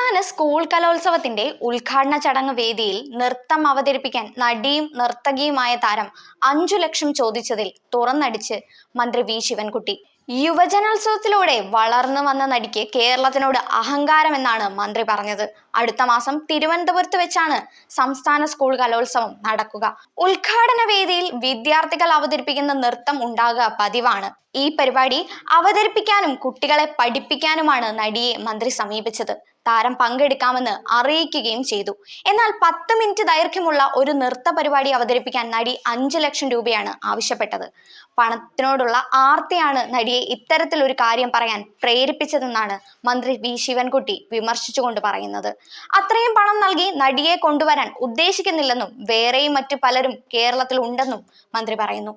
സംസ്ഥാന സ്കൂൾ കലോത്സവത്തിന്റെ ഉദ്ഘാടന ചടങ്ങ് വേദിയിൽ നൃത്തം അവതരിപ്പിക്കാൻ നടിയും നർത്തകിയുമായ താരം അഞ്ചു ലക്ഷം ചോദിച്ചതിൽ തുറന്നടിച്ച് മന്ത്രി വി ശിവൻകുട്ടി. യുവജനോത്സവത്തിലൂടെ വളർന്നു വന്ന നടിക്ക് കേരളത്തിനോട് അഹങ്കാരമെന്നാണ് മന്ത്രി പറഞ്ഞത്. അടുത്ത മാസം തിരുവനന്തപുരത്ത് വെച്ചാണ് സംസ്ഥാന സ്കൂൾ കലോത്സവം നടക്കുക. ഉദ്ഘാടന വേദിയിൽ വിദ്യാർത്ഥികൾ അവതരിപ്പിക്കുന്ന നൃത്തം ഉണ്ടാകുക പതിവാണ്. ഈ പരിപാടി അവതരിപ്പിക്കാനും കുട്ടികളെ പഠിപ്പിക്കാനുമാണ് നടിയെ മന്ത്രി സമീപിച്ചത്. താരം പങ്കെടുക്കാമെന്ന് അറിയിക്കുകയും ചെയ്തു. എന്നാൽ പത്ത് മിനിറ്റ് ദൈർഘ്യമുള്ള ഒരു നൃത്ത പരിപാടി അവതരിപ്പിക്കാൻ നടി അഞ്ചു ലക്ഷം രൂപയാണ് ആവശ്യപ്പെട്ടത്. പണത്തിനോടുള്ള ആർത്തിയാണ് നടിയെ ഇത്തരത്തിലൊരു കാര്യം പറയാൻ പ്രേരിപ്പിച്ചതെന്നാണ് മന്ത്രി വി. ശിവൻകുട്ടി വിമർശിച്ചുകൊണ്ട് പറയുന്നത്. അത്രയും പണം നൽകി നടിയെ കൊണ്ടുവരാൻ ഉദ്ദേശിക്കുന്നില്ലെന്നും വേറെയും മറ്റു പലരും കേരളത്തിൽ ഉണ്ടെന്നും മന്ത്രി പറയുന്നു.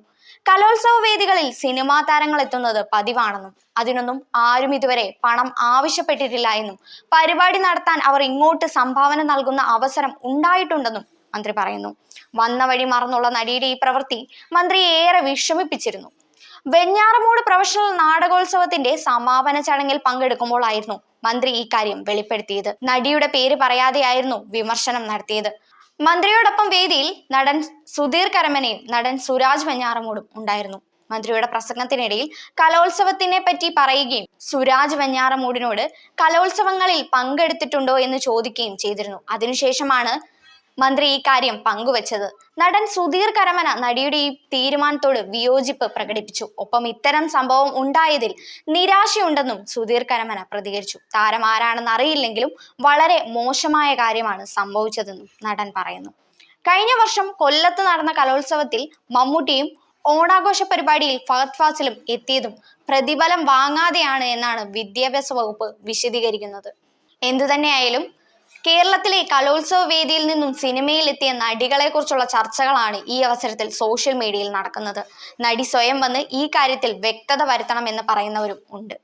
കലോത്സവ വേദികളിൽ സിനിമാ താരങ്ങൾ എത്തുന്നത് പതിവാണെന്നും അതിനൊന്നും ആരും ഇതുവരെ പണം ആവശ്യപ്പെട്ടിട്ടില്ല എന്നും പരിപാടി നടത്താൻ അവർ ഇങ്ങോട്ട് സംഭാവന നൽകുന്ന അവസരം ഉണ്ടായിട്ടുണ്ടെന്നും മന്ത്രി പറയുന്നു. വന്ന വഴി മറന്നുള്ള നടിയുടെ ഈ പ്രവൃത്തി മന്ത്രിയെ ഏറെ വിഷമിപ്പിച്ചിരുന്നു. വെഞ്ഞാറമൂട് പ്രൊഫഷണൽ നാടകോത്സവത്തിന്റെ സമാപന ചടങ്ങിൽ പങ്കെടുക്കുമ്പോഴായിരുന്നു മന്ത്രി ഇക്കാര്യം കാര്യം വെളിപ്പെടുത്തിയത്. നടിയുടെ പേര് പറയാതെയായിരുന്നു വിമർശനം നടത്തിയത്. മന്ത്രിയോടൊപ്പം വേദിയിൽ നടൻ സുധീർ കരമനയും നടൻ സുരാജ് വെഞ്ഞാറമൂടും ഉണ്ടായിരുന്നു. മന്ത്രിയുടെ പ്രസംഗത്തിനിടയിൽ കലോത്സവത്തിനെ പറ്റി പറയുകയും സുരാജ് വെഞ്ഞാറമൂടിനോട് കലോത്സവങ്ങളിൽ പങ്കെടുത്തിട്ടുണ്ടോ എന്ന് ചോദിക്കുകയും ചെയ്തിരുന്നു. അതിനുശേഷമാണ് മന്ത്രി ഈ കാര്യം പങ്കുവച്ചത്. നടൻ സുധീർ കരമന നടിയുടെ ഈ തീരുമാനത്തോട് വിയോജിപ്പ് പ്രകടിപ്പിച്ചു. ഒപ്പം ഇത്തരം സംഭവം ഉണ്ടായതിൽ നിരാശയുണ്ടെന്നും സുധീർ കരമന പ്രതികരിച്ചു. താരം ആരാണെന്ന് അറിയില്ലെങ്കിലും വളരെ മോശമായ കാര്യമാണ് സംഭവിച്ചതെന്നും നടൻ പറയുന്നു. കഴിഞ്ഞ വർഷം കൊല്ലത്ത് നടന്ന കലോത്സവത്തിൽ മമ്മൂട്ടിയും ഓണാഘോഷ പരിപാടിയിൽ ഫഹദ് ഫാസിലും എത്തിയതും പ്രതിഫലം വാങ്ങാതെയാണ് എന്നാണ് വിദ്യാഭ്യാസ വകുപ്പ് വിശദീകരിക്കുന്നത്. എന്തുതന്നെയായാലും കേരളത്തിലെ കലോത്സവ വേദിയിൽ നിന്നും സിനിമയിൽ എത്തിയ നടികളെ കുറിച്ചുള്ള ചർച്ചകളാണ് ഈ അവസരത്തിൽ സോഷ്യൽ മീഡിയയിൽ നടക്കുന്നത്. നടി സ്വയം വന്ന് ഈ കാര്യത്തിൽ വ്യക്തത വരുത്തണമെന്ന് പറയുന്നവരും ഉണ്ട്.